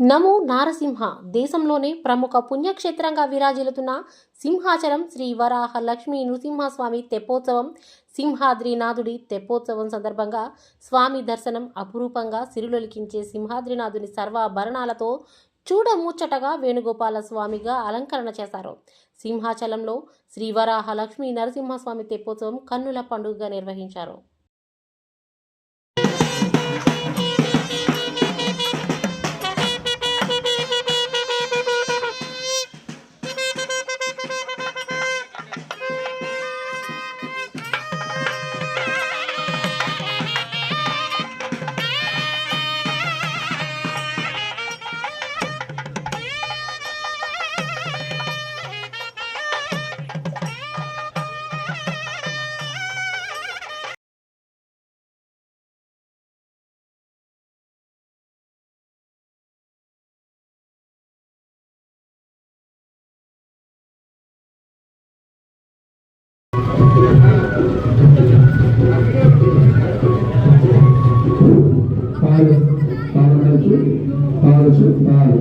నమో నారసింహ దేశంలోనే ప్రముఖ పుణ్యక్షేత్రంగా విరాజిల్లుతున్న సింహాచలం శ్రీ వరాహ లక్ష్మీ నృసింహస్వామి తెప్పోత్సవం సింహాద్రినాథుడి తెప్పోత్సవం సందర్భంగా స్వామి దర్శనం అపురూపంగా సిరులొలికించే సింహాద్రినాథుని సర్వాభరణాలతో చూడముచ్చటగా వేణుగోపాల స్వామిగా అలంకరణ చేశారు. సింహాచలంలో శ్రీ వరాహ లక్ష్మీ నరసింహస్వామి తెప్పోత్సవం కన్నుల పండుగగా నిర్వహించారు. పాలు పాలు ఖర్చు పాలు పాలు